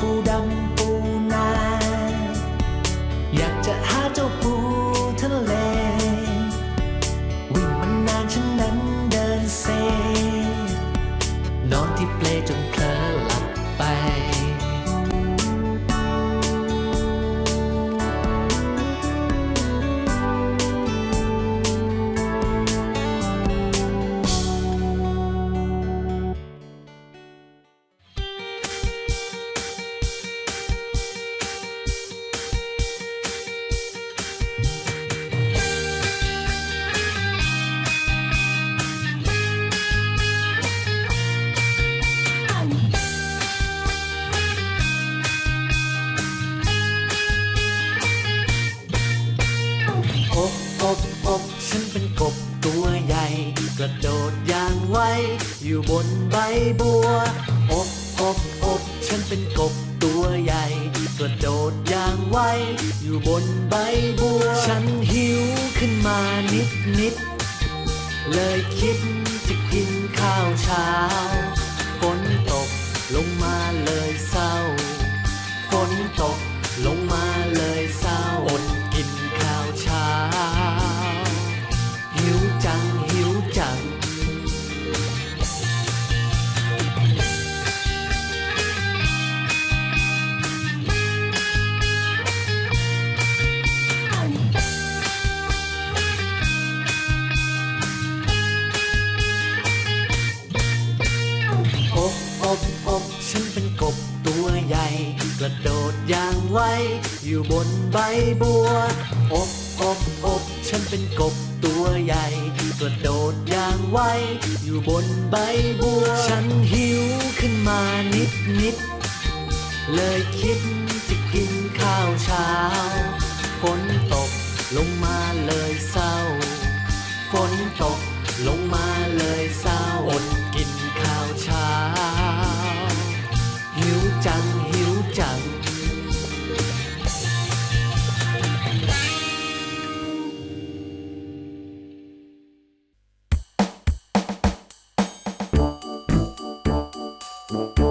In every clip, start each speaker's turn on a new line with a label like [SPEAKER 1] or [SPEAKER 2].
[SPEAKER 1] ผู้ดำ บ ฉันเป็นกบตัวใหญ่ กระโดดอย่างไว อยู่บนใบบัว อบอบอบฉันเป็นกบตัวใหญ่ กระโดดอย่างไว อยู่บนใบบัว ฉันหิวขึ้นมานิดนิดเลยคิดจะกินข้าวเช้า บตัวใหญ่ กระโดดอย่างไว อยู่บนใบบัว อบอบอบฉันเป็นกบตัวใหญ่ กระโดดอย่างไว อยู่บนใบบัว ฉันหิวขึ้นมานิดนิดเลยคิด you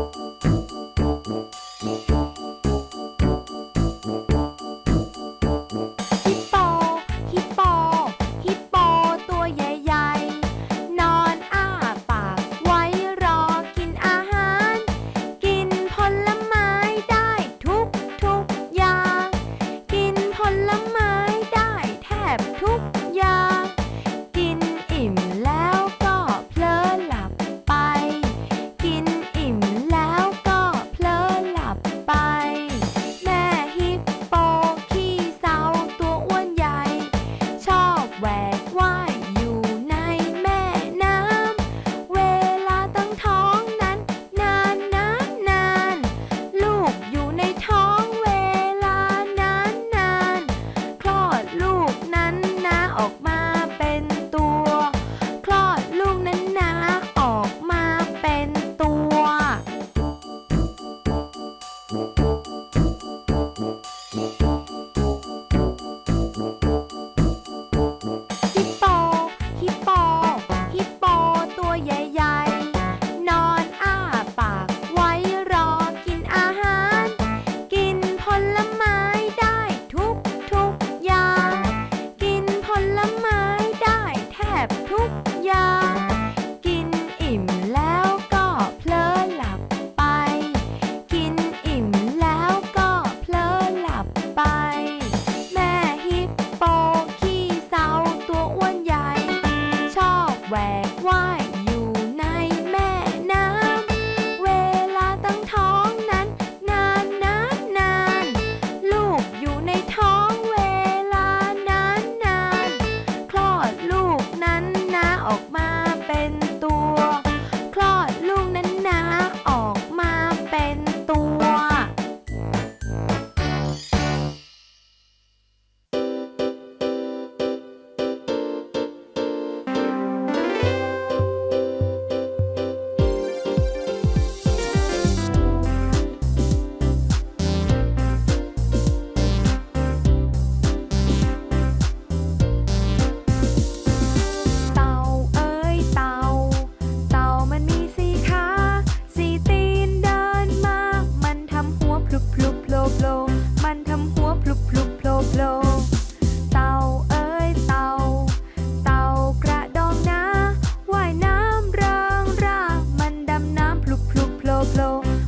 [SPEAKER 1] flow.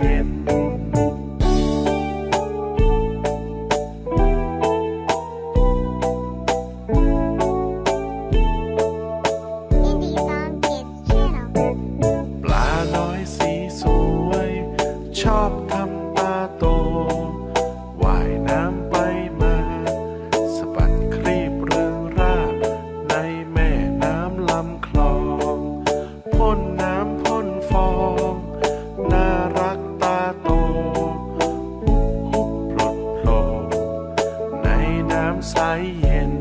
[SPEAKER 1] เย็นำ
[SPEAKER 2] ใสเย็น